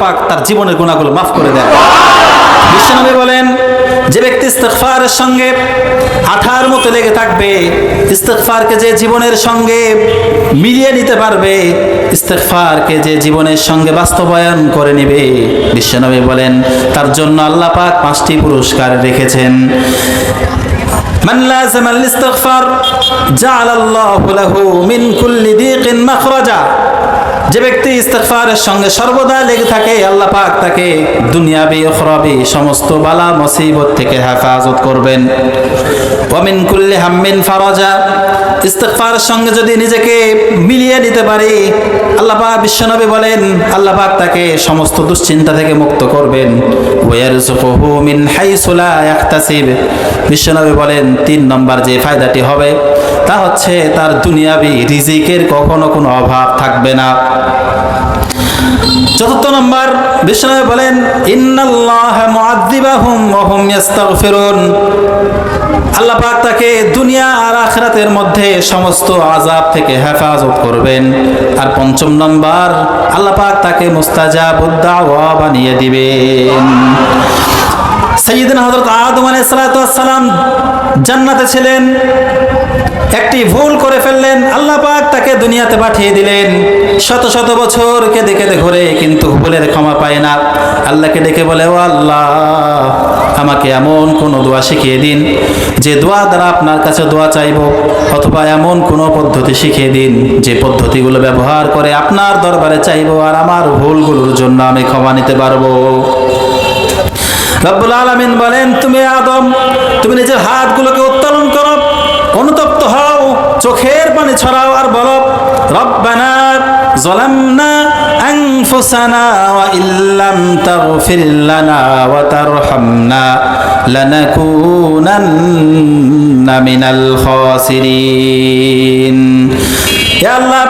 পাক তার জীবনের গুণাগুলো মাফ করে দেয় বিশ্বনবী বলেন যে ব্যক্তি ইস্তেগফারের সঙ্গে আঠার মতো লেগে থাকবে ইস্তেগফারকে যে জীবনের সঙ্গে মিলিয়ে নিতে পারবে ইস্তেগফারকে যে জীবনের সঙ্গে বাস্তবায়ন করে নেবে বিশ্বনবী বলেন তার জন্য আল্লাহ পাক পাঁচটি পুরস্কার রেখেছেন من لازم الاستغفار جعل الله له من كل ضيق مخرجا যে ব্যক্তি ইস্তেফারের সঙ্গে সর্বদা লেগে থাকে, আল্লাহ পাক তাকে দুনিয়াবি খরাবি সমস্ত বালা মসিবত থেকে হেফাজত করবেন। ওয়ামিন কুল্লি হাম্মিন ফারাজা। ইস্তেফারের সঙ্গে যদি নিজেকে মিলিয়ে নিতে পারি আল্লাহ পাক বিশ্বনবী বলেন আল্লাপাক তাকে সমস্ত দুশ্চিন্তা থেকে মুক্ত করবেন। বিশ্বনবী বলেন, তিন নম্বর যে ফায়দাটি হবে, তা হচ্ছে তার দুনিয়াবি রিজিকের কখনো কোনো অভাব থাকবে না। চতুর্থ নম্বর বিষ্ণু বলেন, ইন্নাল্লাহ মুআদ্দিবাহুম ওয়া হুম আল্লাহ পাক তাকে দুনিয়া আর আখরাতের মধ্যে সমস্ত আযাব থেকে হেফাজত করবেন। আর পঞ্চম নম্বর, আল্লাহ পাক তাকে মুস্তাজাবুদ দাওয়া বানিয়ে দিবেন। সৈয়দিন হজরত আদম আলাইসালাম জান্নাতে ছিলেন। একটি ভুল করে ফেললেন, আল্লাহ পাক তাকে দুনিয়াতে পাঠিয়ে দিলেন। শত শত বছর কেঁদে কেঁদে ঘুরে কিন্তু ভুলের ক্ষমা পায় না। আল্লাহকে ডেকে বলে, ও আল্লাহ, আমাকে এমন কোনো দোয়া শিখিয়ে দিন, যে দোয়া দ্বারা আপনার কাছে দোয়া চাইব, অথবা এমন কোনো পদ্ধতি শিখিয়ে দিন, যে পদ্ধতিগুলো ব্যবহার করে আপনার দরবারে চাইব আর আমার ভুলগুলোর জন্য আমি ক্ষমা নিতে পারব। রব্বুল আলমিন বলেন, তুমি আদম, তুমি নিজের হাতগুলোকে চোখের পানি ছড়াও আর বলো রব্বানা ظلمنا أنفسنا وإن لم تغفر لنا وترحمنا لنكونن من الخاسرين يا الله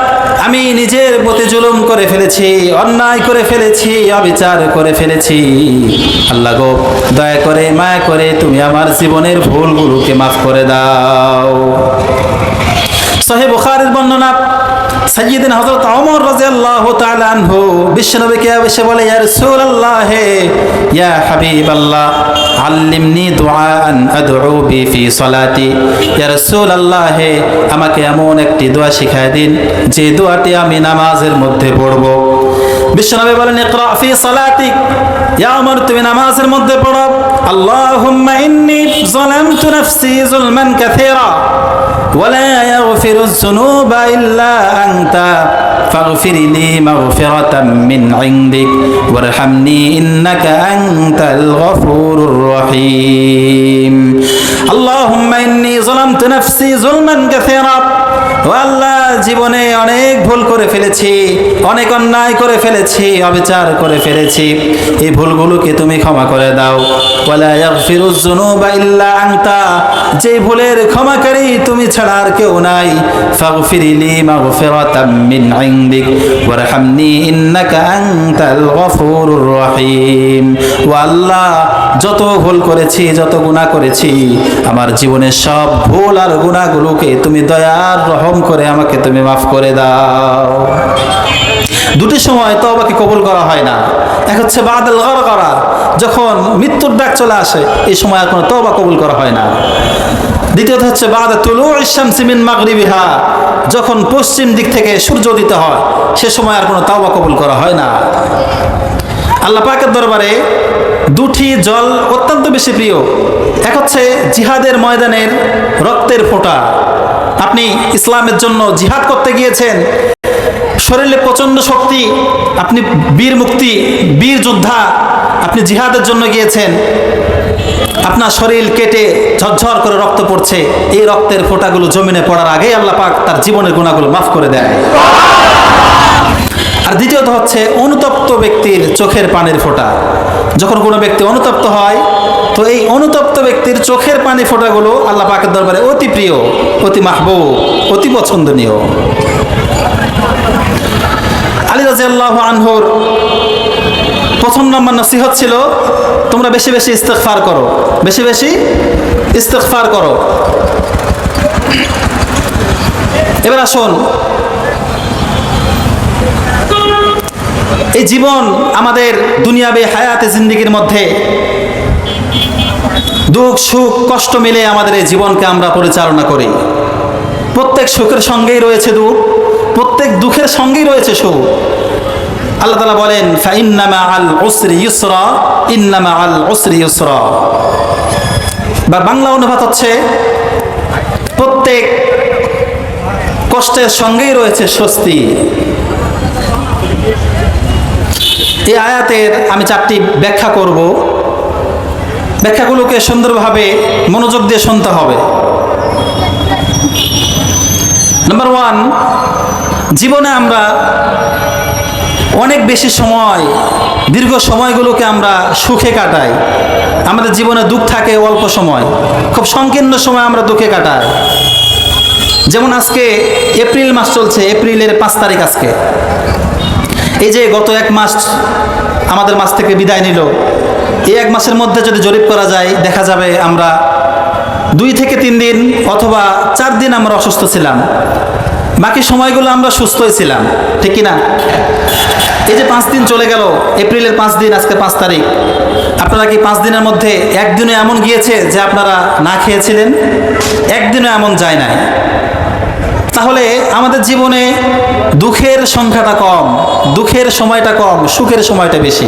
আমি নিজের প্রতি জুলুম করে ফেলেছি অন্যায় করে ফেলেছি অবিচার করে ফেলেছি আল্লাহ গো দয়া করে মায়া করে তুমি আমার জীবনের ভুলগুলোকে মাফ করে দাও সহে বুখারের বর্ণনা সাইয়দিন হজরত অমর ওমর আল্লাহ তাআলা আনহু বিশ্বনবীকে এসে বলে, ইয়া রাসূলুল্লাহ, ইয়া হাবিবাল্লাহ, আল্লিমনি দুআআন আদউ বি ফি সালাতি। ইয়া হে আমাকে এমন একটি দোয়া শিখায় দিন, যে দোয়াটি আমি নামাজের মধ্যে পড়ব। বিশ্বনবী বলেন ইকরা ফি সালাতিক ইয়া ওমর তুমি নামাজের মধ্যে পড়ো আল্লাহুম্মা ইন্নী যালামতু নাফসি যুলমান কাসীরা ولا يغفر الذنوب إلا أنت فاغفر لي مغفرة من عندك وارحمني إنك أنت الغفور الرحيم اللهم إني ظلمت نفسي ظلما كثيرا ও আল্লাহ জীবনে অনেক ভুল করে ফেলেছি, অনেক অন্যায় করে ফেলেছি, অবিচার করে ফেলেছি। এই ভুলগুলোকে তুমি ক্ষমা করে দাও। আনতা। যে ভুলের ক্ষমাকারী তুমি ছাড়া আর কেউ নাই। ফাগফিরলি মাগফিরাতাম মিন আল্লাহ, যত ভুল করেছি, যত গুনাহ করেছি, আমার জীবনের সব ভুল আর গুনাহগুলোকে তুমি দয়ার রহম করে আমাকে তুমি মাফ করে দাও। দুটি সময় তবাকে কবুল করা হয় না। এক হচ্ছে বাদল গর করা যখন মৃত্যুর ডাক চলে আসে, এই সময় আর কোনো তবা কবুল করা হয় না। দ্বিতীয়ত হচ্ছে বাদ তুলু ইসাম সিমিন মাগরিবিহা, যখন পশ্চিম দিক থেকে সূর্য দিতে হয়, সে সময় আর কোনো তাওবা কবুল করা হয় না। আল্লাহ পাকের দরবারে দুটি জল অত্যন্ত বেশি প্রিয়। এক হচ্ছে জিহাদের ময়দানের রক্তের ফোঁটা। আপনি ইসলামের জন্য জিহাদ করতে গিয়েছেন, শরীরে প্রচণ্ড শক্তি, আপনি বীর মুক্তি, বীর যোদ্ধা, আপনি জিহাদের জন্য গিয়েছেন, আপনার শরীর কেটে ঝরঝর করে রক্ত পড়ছে, এই রক্তের ফোঁটাগুলো জমিনে পড়ার আগেই আল্লাহ পাক তার জীবনের গুণাগুলো মাফ করে দেয় আর দ্বিতীয়ত হচ্ছে অনুতপ্ত ব্যক্তির চোখের পানির ফোঁটা। যখন কোনো ব্যক্তি অনুতপ্ত হয়, তো এই অনুতপ্ত ব্যক্তির চোখের পানি ফোঁটাগুলো আল্লাহ পাকের দরবারে অতি প্রিয়, অতি মাহবুব, অতি পছন্দনীয়। আলী রাজিয়াল্লাহ আনহুর প্রথম নম্বর নসিহত ছিল, তোমরা বেশি বেশি ইস্তেকফার করো, বেশি বেশি ইস্তেকফার করো। এবার আসুন এই জীবন আমাদের দুনিয়াবে হায়াতে জিন্দিগির মধ্যে দুঃখ, সুখ, কষ্ট মিলে আমাদের এই জীবনকে আমরা পরিচালনা করি। প্রত্যেক সুখের সঙ্গেই রয়েছে দুঃখ, প্রত্যেক দুঃখের সঙ্গেই রয়েছে সুখ। আল্লাহ তালা বলেন ফাইন্নামা আল উসরি ইউসরা ইন্নামা আল উসরি ইউসরা। বা বাংলা অনুবাদ হচ্ছে, প্রত্যেক কষ্টের সঙ্গেই রয়েছে স্বস্তি। এই আয়াতের আমি চারটি ব্যাখ্যা করব। ব্যাখ্যাগুলোকে সুন্দরভাবে মনোযোগ দিয়ে শুনতে হবে। নাম্বার ওয়ান জীবনে আমরা অনেক বেশি সময়, দীর্ঘ সময়গুলোকে আমরা সুখে কাটাই। আমাদের জীবনে দুঃখ থাকে, অল্প সময়। খুব সংকীর্ণ সময় আমরা দুঃখে কাটাই। যেমন আজকে এপ্রিল মাস চলছে, এপ্রিলের পাঁচ তারিখ আজকে। এই যে গত এক মাস আমাদের মাস থেকে বিদায় নিল, এই এক মাসের মধ্যে যদি জরিপ করা যায়, দেখা যাবে আমরা দুই থেকে তিন দিন অথবা চার দিন আমরা অসুস্থ ছিলাম। বাকি সময়গুলো আমরা সুস্থই ছিলাম, ঠিক কিনা? এই যে পাঁচ দিন চলে গেল, এপ্রিলের পাঁচ দিন, আজকে পাঁচ তারিখ। আপনারা কি পাঁচ দিনের মধ্যে একদিনে এমন গিয়েছে যে আপনারা না খেয়েছিলেন? একদিনও এমন যায় নাই। তাহলে আমাদের জীবনে দুঃখের সংখ্যাটা কম দুঃখের সময়টা কম সুখের সময়টা বেশি।